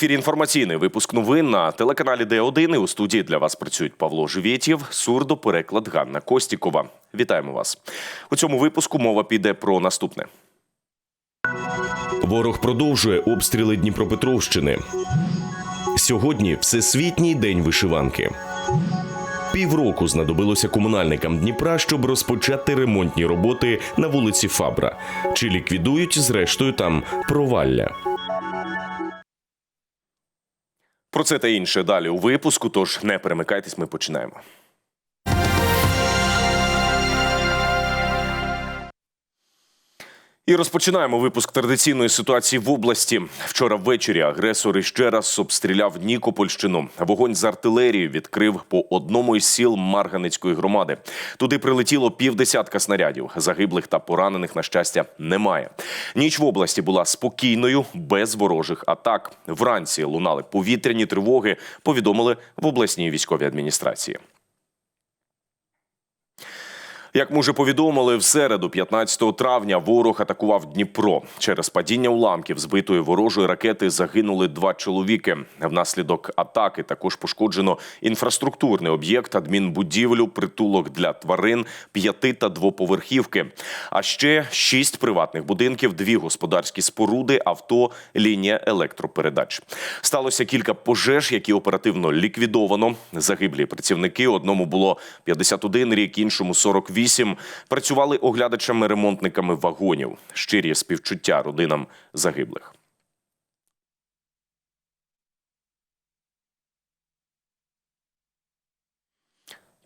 ефірі інформаційний випуск новин на телеканалі Д1. І у студії для вас працюють Павло Живєтєв, сурдопереклад Ганна Костікова. Вітаємо вас. У цьому випуску мова піде про наступне. Ворог продовжує обстріли Дніпропетровщини. Сьогодні Всесвітній день вишиванки. Півроку знадобилося комунальникам Дніпра, щоб розпочати ремонтні роботи на вулиці Фабра. Чи ліквідують зрештою там провалля? Про це та інше далі у випуску. Тож не перемикайтесь, ми починаємо. І розпочинаємо випуск традиційної ситуації в області. Вчора ввечері агресор іще раз обстріляв Нікопольщину. Вогонь з артилерії відкрив по одному із сіл Марганецької громади. Туди прилетіло півдесятка снарядів. Загиблих та поранених, на щастя, немає. Ніч в області була спокійною, без ворожих атак. Вранці лунали повітряні тривоги. Повідомили в обласній військовій адміністрації. Як ми вже повідомили, в середу, 15 травня, ворог атакував Дніпро. Через падіння уламків збитої ворожої ракети загинули два чоловіки. Внаслідок атаки також пошкоджено інфраструктурний об'єкт, адмінбудівлю, притулок для тварин, п'яти та двоповерхівки. А ще шість приватних будинків, дві господарські споруди, авто, лінія електропередач. Сталося кілька пожеж, які оперативно ліквідовано. Загиблі працівники. Одному було 51 рік, іншому 48. Працювали оглядачами-ремонтниками вагонів. Щирі співчуття родинам загиблих.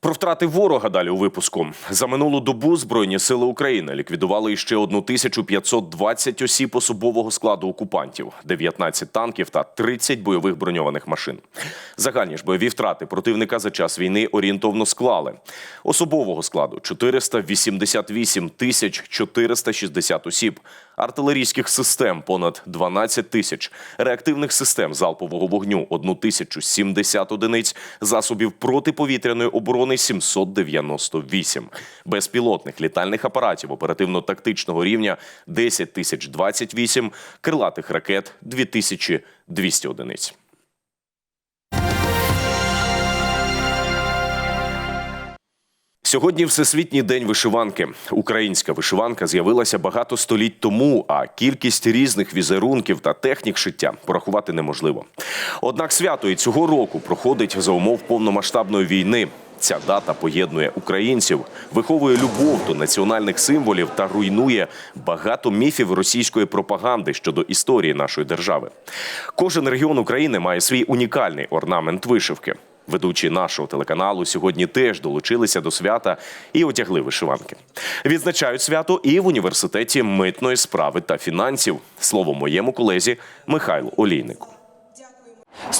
Про втрати ворога далі у випуску за минулу добу Збройні сили України ліквідували іще 1520 осіб особового складу окупантів, 19 танків та 30 бойових броньованих машин. Загальні ж бойові втрати противника за час війни орієнтовно склали особового складу 488 тисяч 460 осіб, артилерійських систем понад 12 тисяч, реактивних систем залпового вогню 1070 одиниць, засобів протиповітряної оборони 798, безпілотних літальних апаратів оперативно-тактичного рівня 10 тисяч 28, крилатих ракет 2200 одиниць. Сьогодні Всесвітній день вишиванки. Українська вишиванка з'явилася багато століть тому, а кількість різних візерунків та технік шиття порахувати неможливо. Однак свято і цього року проходить за умов повномасштабної війни. Ця дата поєднує українців, виховує любов до національних символів та руйнує багато міфів російської пропаганди щодо історії нашої держави. Кожен регіон України має свій унікальний орнамент вишивки. Ведучі нашого телеканалу сьогодні теж долучилися до свята і одягли вишиванки. Відзначають свято і в університеті митної справи та фінансів. Слово моєму колезі Михайлу Олійнику.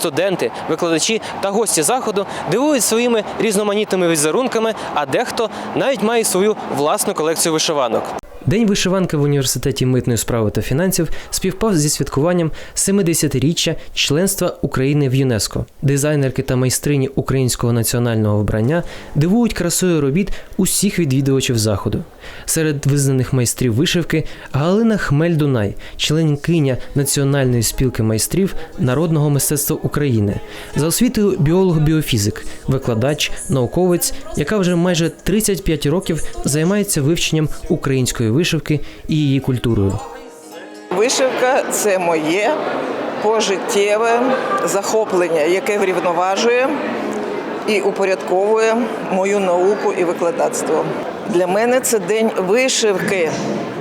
Студенти, викладачі та гості заходу дивують своїми різноманітними візерунками, а дехто навіть має свою власну колекцію вишиванок. День вишиванки в університеті митної справи та фінансів співпав зі святкуванням 70-річчя членства України в ЮНЕСКО. Дизайнерки та майстрині українського національного вбрання дивують красою робіт усіх відвідувачів заходу. Серед визнаних майстрів вишивки Галина Хмель-Дунай, членкиня Національної спілки майстрів народного мистецтва України, за освітою біолог-біофізик, викладач, науковець, яка вже майже 35 років займається вивченням української вишивки і її культурою. Вишивка це моє пожиттєве захоплення, яке врівноважує і упорядковує мою науку і викладацтво. Для мене це день вишивки,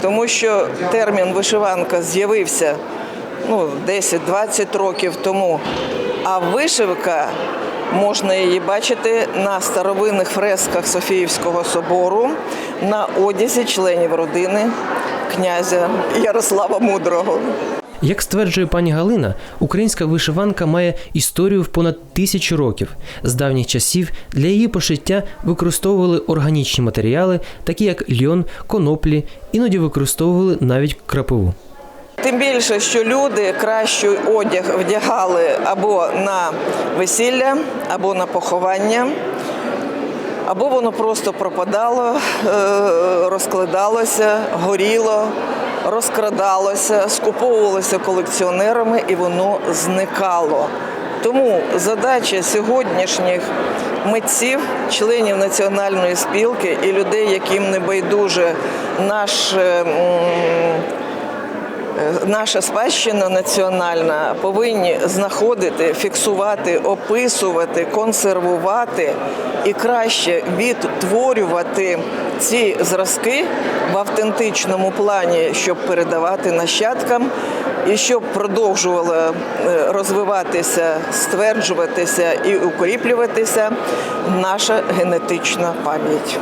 тому що термін вишиванка з'явився ну, 10-20 років тому. А вишивка можна її бачити на старовинних фресках Софіївського собору, на одязі членів родини князя Ярослава Мудрого. Як стверджує пані Галина, українська вишиванка має історію в понад тисячу років. З давніх часів для її пошиття використовували органічні матеріали, такі як льон, коноплі, іноді використовували навіть крапиву. Тим більше, що люди кращий одяг вдягали або на весілля, або на поховання, або воно просто пропадало, е, розкладалося, горіло, розкрадалося, скуповувалося колекціонерами і воно зникало. Тому задача сьогоднішніх митців, членів національної спілки і людей, яким не байдуже наш. Е, Наша спадщина національна повинні знаходити, фіксувати, описувати, консервувати і краще відтворювати ці зразки в автентичному плані, щоб передавати нащадкам і щоб продовжувала е, розвиватися, стверджуватися і укріплюватися наша генетична пам'ять.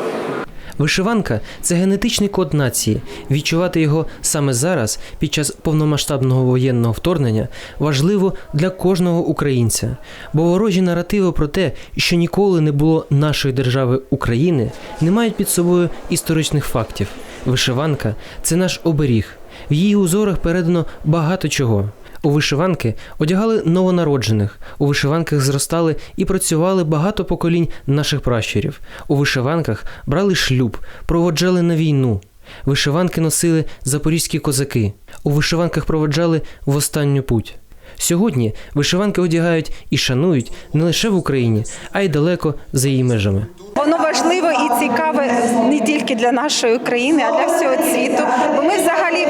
Вишиванка це генетичний код нації. Відчувати його саме зараз, під час повномасштабного воєнного вторгнення, важливо для кожного українця. Бо ворожі наративи про те, що ніколи не було нашої держави України, не мають під собою історичних фактів. Вишиванка це наш оберіг. В її узорах передано багато чого. У вишиванки одягали новонароджених, у вишиванках зростали і працювали багато поколінь наших пращурів. У вишиванках брали шлюб, проводжали на війну. Вишиванки носили запорізькі козаки. У вишиванках проводжали в останню путь. Сьогодні вишиванки одягають і шанують не лише в Україні, а й далеко за її межами. Воно важливо цікаве не тільки для нашої країни, а для всього світу. Бо ми взагалі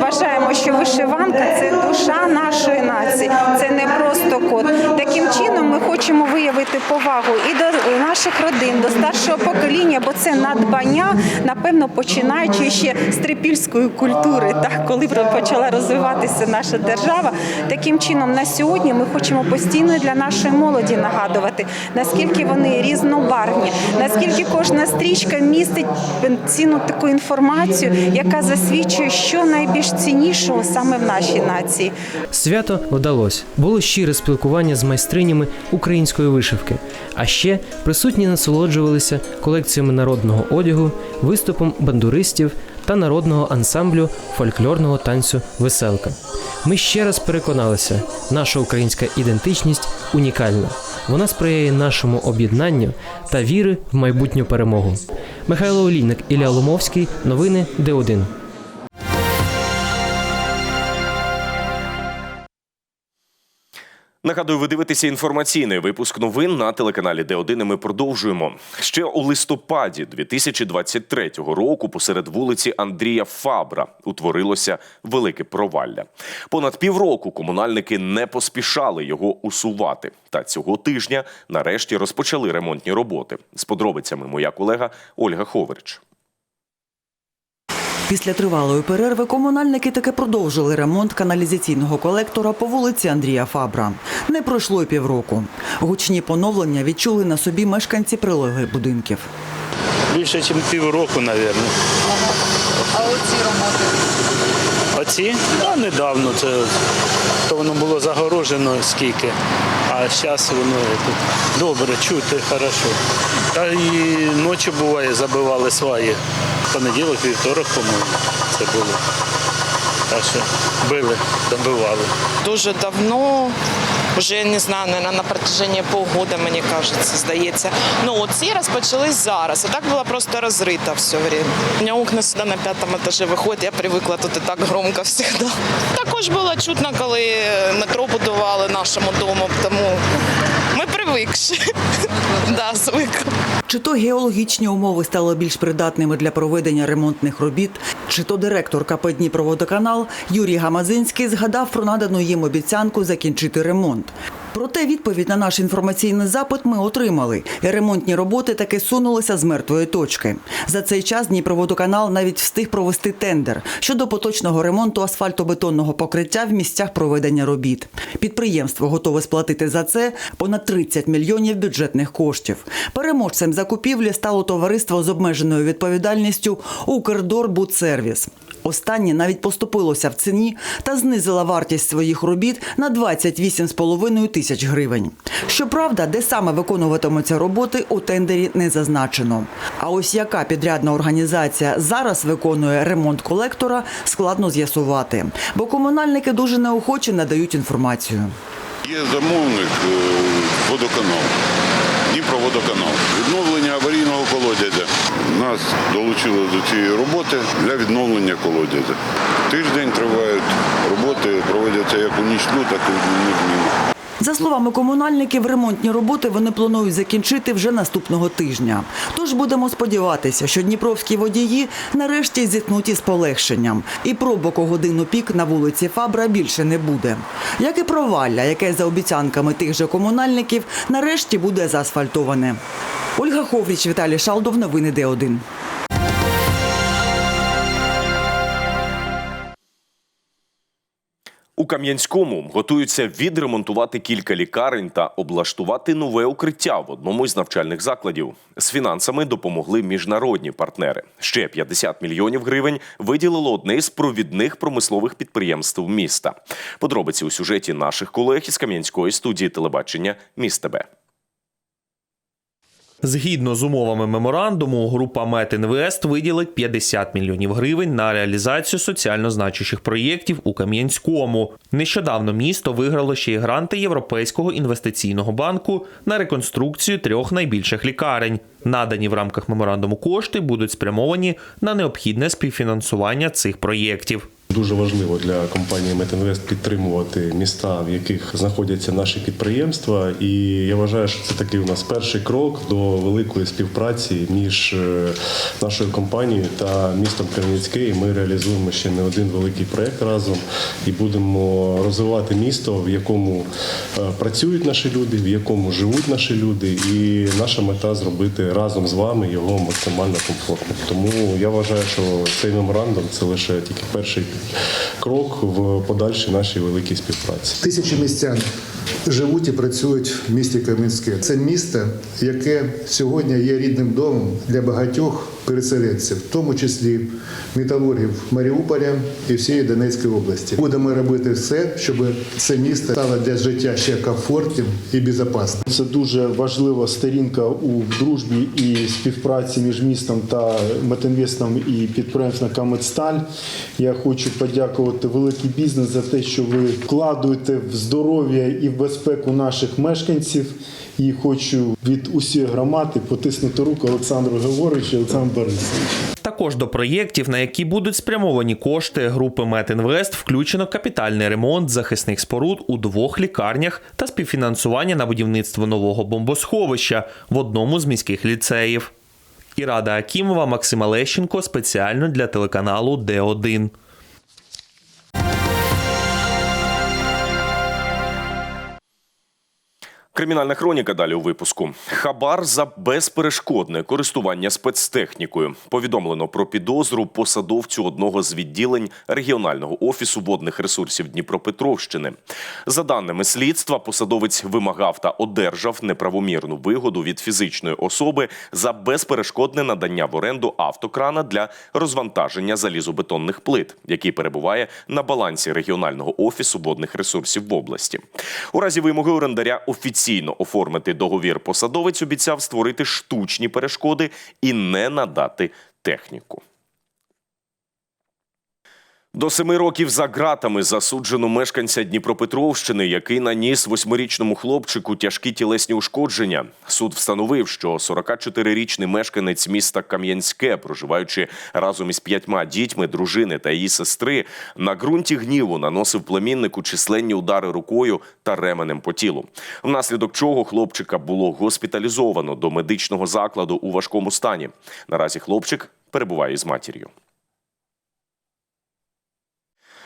вважаємо, що вишиванка це душа нашої нації, це не просто код. Таким чином ми хочемо виявити повагу і до наших родин, до старшого покоління, бо це надбання, напевно, починаючи ще з трипільської культури, так коли почала розвиватися наша держава. Таким чином, на сьогодні ми хочемо постійно для нашої молоді нагадувати, наскільки вони різнобарвні, наскільки кожна стрічка містить цінну таку інформацію, яка засвідчує, що найбільш ціннішого саме в нашій нації. Свято вдалося. Було щире спілкування з майстринями української вишивки. А ще присутні насолоджувалися колекціями народного одягу, виступом бандуристів та народного ансамблю фольклорного танцю Веселка. Ми ще раз переконалися, наша українська ідентичність унікальна. Вона сприяє нашому об'єднанню та віри в майбутню перемогу. Михайло Олійник, Ілля Ломовський. Новини Д1. Нагадую, ви дивитеся інформаційний випуск новин на телеканалі Д1. і Ми продовжуємо ще у листопаді 2023 року. Посеред вулиці Андрія Фабра утворилося велике провалля. Понад півроку комунальники не поспішали його усувати. Та цього тижня нарешті розпочали ремонтні роботи. З подробицями моя колега Ольга Ховрич. Після тривалої перерви комунальники таки продовжили ремонт каналізаційного колектора по вулиці Андрія Фабра. Не пройшло й півроку. Гучні поновлення відчули на собі мешканці прилеглих будинків. Більше, ніж півроку, мабуть. А оці роботи? Оці? А недавно це то воно було загорожено скільки. А зараз воно е, тут добре, чути, хорошо. Та і ночі буває, забивали сваї. Понеділок, вівторок, по-моєму, це було. Так що били, добивали. дуже давно, вже не знаю, наверное, на протяжении полгода, мені кажется, здається. Ну, от ці розпочались зараз. А так було просто розрита все время. У мене окна сюди на п'ятому етажі виходять, я привикла тут і так громко завжди. Також було чутно, коли метро будували нашому дому, тому ми. Да, звикла. Чи то геологічні умови стали більш придатними для проведення ремонтних робіт, чи то директор КП Дніпроводоканал Юрій Гамазинський згадав про надану їм обіцянку закінчити ремонт. Проте відповідь на наш інформаційний запит ми отримали, ремонтні роботи таки сунулися з мертвої точки. За цей час Дніпроводоканал навіть встиг провести тендер щодо поточного ремонту асфальтобетонного покриття в місцях проведення робіт. Підприємство готове сплатити за це понад 30 мільйонів бюджетних коштів. Переможцем закупівлі стало товариство з обмеженою відповідальністю Укрдорбудсервіс. Останнє навіть поступилося в ціні та знизила вартість своїх робіт на 28,5 тисяч гривень. Щоправда, де саме виконуватимуться роботи, у тендері не зазначено. А ось яка підрядна організація зараз виконує ремонт колектора, складно з'ясувати, бо комунальники дуже неохоче надають інформацію. Є замовник е, водоканал, Дніпроводоканал. Відновлення аварійного нас долучили до цієї роботи для відновлення колодязя. Тиждень тривають роботи, проводяться як у нічну, так і в дневну. За словами комунальників, ремонтні роботи вони планують закінчити вже наступного тижня. Тож будемо сподіватися, що дніпровські водії нарешті зіткнуть із полегшенням. І пробок у годину пік на вулиці Фабра більше не буде. Як і провалля, яке за обіцянками тих же комунальників нарешті буде заасфальтоване. Ольга Ховріч, Віталій Шалдов, новини Д1. У Кам'янському готуються відремонтувати кілька лікарень та облаштувати нове укриття в одному із навчальних закладів. З фінансами допомогли міжнародні партнери. Ще 50 мільйонів гривень виділило одне із провідних промислових підприємств міста. Подробиці у сюжеті наших колег із Кам'янської студії телебачення «Міст ТБ». Згідно з умовами меморандуму, група Метінвест виділить 50 мільйонів гривень на реалізацію соціально значущих проєктів у Кам'янському. Нещодавно місто виграло ще й гранти Європейського інвестиційного банку на реконструкцію трьох найбільших лікарень. Надані в рамках меморандуму кошти будуть спрямовані на необхідне співфінансування цих проєктів. Дуже важливо для компанії Метінвест підтримувати міста, в яких знаходяться наші підприємства. І я вважаю, що це такий у нас перший крок до великої співпраці між е, нашою компанією та містом Кремінське. І Ми реалізуємо ще не один великий проект разом і будемо розвивати місто, в якому е, працюють наші люди, в якому живуть наші люди. І наша мета зробити разом з вами його максимально комфортним. Тому я вважаю, що цей меморандум це лише тільки перший крок в подальшій нашій великій співпраці. Тисячі містян живуть і працюють в місті Кам'янське. Це місто, яке сьогодні є рідним домом для багатьох переселенців, в тому числі металургів Маріуполя і всієї Донецької області. Будемо робити все, щоб це місто стало для життя ще комфортним і безпечним. Це дуже важлива сторінка у дружбі і співпраці між містом та Метинвестом і підприємством Камедсталь. Я хочу подякувати великий бізнес за те, що ви вкладуєте в здоров'я і в безпеку наших мешканців. І хочу від усієї громади потиснути руку Олександру Григоровичу і Олександру Борисовичу. Також до проєктів, на які будуть спрямовані кошти групи Метінвест, включено капітальний ремонт захисних споруд у двох лікарнях та співфінансування на будівництво нового бомбосховища в одному з міських ліцеїв. Ірада Акімова, Максима Лещенко спеціально для телеканалу Д1. Кримінальна хроніка далі у випуску. Хабар за безперешкодне користування спецтехнікою. Повідомлено про підозру посадовцю одного з відділень регіонального офісу водних ресурсів Дніпропетровщини. За даними слідства, посадовець вимагав та одержав неправомірну вигоду від фізичної особи за безперешкодне надання в оренду автокрана для розвантаження залізобетонних плит, який перебуває на балансі регіонального офісу водних ресурсів в області. У разі вимоги орендаря офіційно оформити договір посадовець обіцяв створити штучні перешкоди і не надати техніку. До семи років за ґратами засуджено мешканця Дніпропетровщини, який наніс восьмирічному хлопчику тяжкі тілесні ушкодження. Суд встановив, що 44-річний мешканець міста Кам'янське, проживаючи разом із п'ятьма дітьми, дружини та її сестри, на ґрунті гніву наносив племіннику численні удари рукою та ременем по тілу. Внаслідок чого хлопчика було госпіталізовано до медичного закладу у важкому стані. Наразі хлопчик перебуває із матір'ю.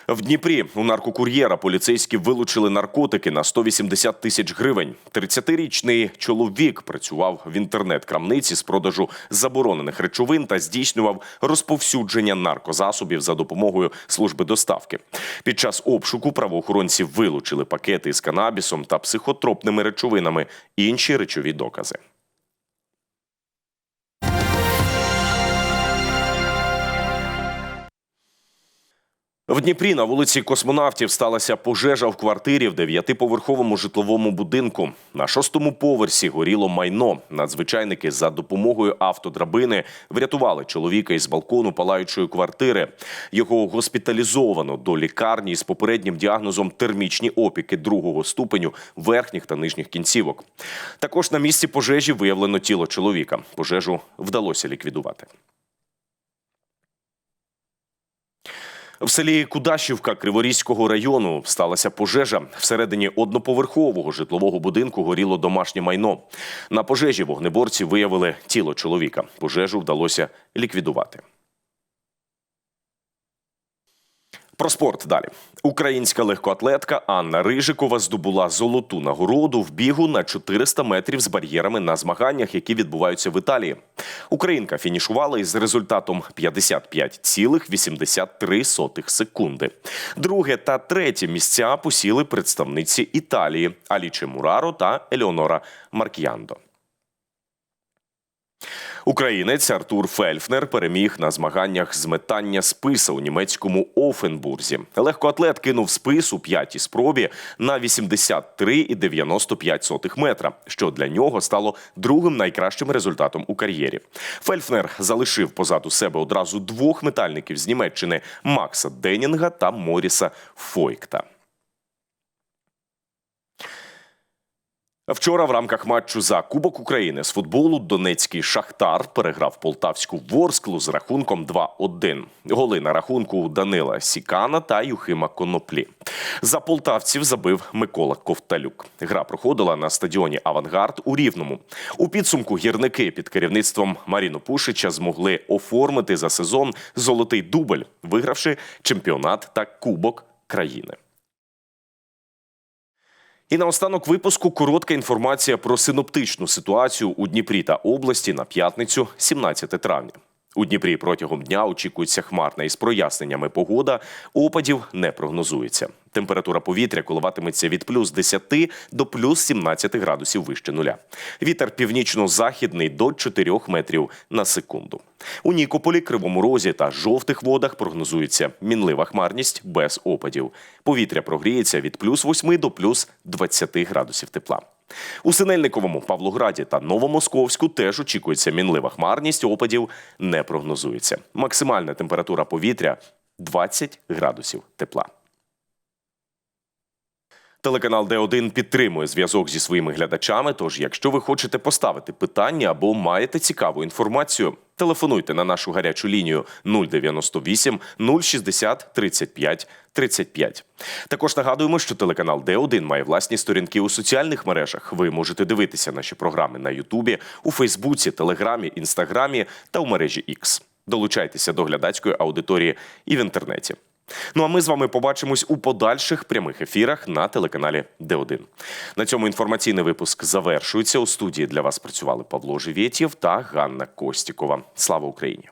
В Дніпрі у наркокур'єра поліцейські вилучили наркотики на 180 тисяч гривень. 30-річний чоловік працював в інтернет-крамниці з продажу заборонених речовин та здійснював розповсюдження наркозасобів за допомогою служби доставки. Під час обшуку правоохоронці вилучили пакети з канабісом та психотропними речовинами, інші речові докази. В Дніпрі на вулиці Космонавтів сталася пожежа в квартирі в дев'ятиповерховому житловому будинку. На шостому поверсі горіло майно. Надзвичайники за допомогою автодрабини врятували чоловіка із балкону палаючої квартири. Його госпіталізовано до лікарні з попереднім діагнозом термічні опіки другого ступеню верхніх та нижніх кінцівок. Також на місці пожежі виявлено тіло чоловіка. Пожежу вдалося ліквідувати. В селі Кудашівка Криворізького району сталася пожежа. Всередині одноповерхового житлового будинку горіло домашнє майно. На пожежі вогнеборці виявили тіло чоловіка. Пожежу вдалося ліквідувати. Про спорт далі. Українська легкоатлетка Анна Рижикова здобула золоту нагороду в бігу на 400 метрів з бар'єрами на змаганнях, які відбуваються в Італії. Українка фінішувала із результатом 55,83 секунди. Друге та третє місця посіли представниці Італії Аліче Мураро та Елеонора Маркіандо. Українець Артур Фельфнер переміг на змаганнях з метання списа у німецькому Офенбурзі. Легкоатлет кинув спис у п'ятій спробі на 83,95 метра, що для нього стало другим найкращим результатом у кар'єрі. Фельфнер залишив позаду себе одразу двох метальників з Німеччини Макса Денінга та Моріса Фойкта. Вчора в рамках матчу за Кубок України з футболу Донецький Шахтар переграв полтавську Ворсклу з рахунком 2-1. Голи на рахунку Данила Сікана та Юхима Коноплі. За полтавців забив Микола Ковталюк. Гра проходила на стадіоні Авангард у Рівному. У підсумку гірники під керівництвом Маріно Пушича змогли оформити за сезон золотий дубль, вигравши чемпіонат та Кубок країни. І наостанок випуску коротка інформація про синоптичну ситуацію у Дніпрі та області на п'ятницю, 17 травня. У Дніпрі протягом дня очікується хмарна із проясненнями погода. Опадів не прогнозується. Температура повітря коливатиметься від плюс 10 до плюс 17 градусів вище нуля. Вітер північно-західний до 4 метрів на секунду. У Нікополі, Кривому Розі та жовтих водах прогнозується мінлива хмарність без опадів. Повітря прогріється від плюс 8 до плюс 20 градусів тепла. У Синельниковому, Павлограді та Новомосковську теж очікується мінлива хмарність, опадів не прогнозується. Максимальна температура повітря 20 градусів тепла. Телеканал Д1 підтримує зв'язок зі своїми глядачами. Тож, якщо ви хочете поставити питання або маєте цікаву інформацію, телефонуйте на нашу гарячу лінію 098 060 35 35. Також нагадуємо, що телеканал Д1 має власні сторінки у соціальних мережах. Ви можете дивитися наші програми на Ютубі, у Фейсбуці, Телеграмі, Інстаграмі та у мережі X. Долучайтеся до глядацької аудиторії і в інтернеті. Ну а ми з вами побачимось у подальших прямих ефірах на телеканалі Д1. На цьому інформаційний випуск завершується. У студії для вас працювали Павло Живєтєв та Ганна Костікова. Слава Україні!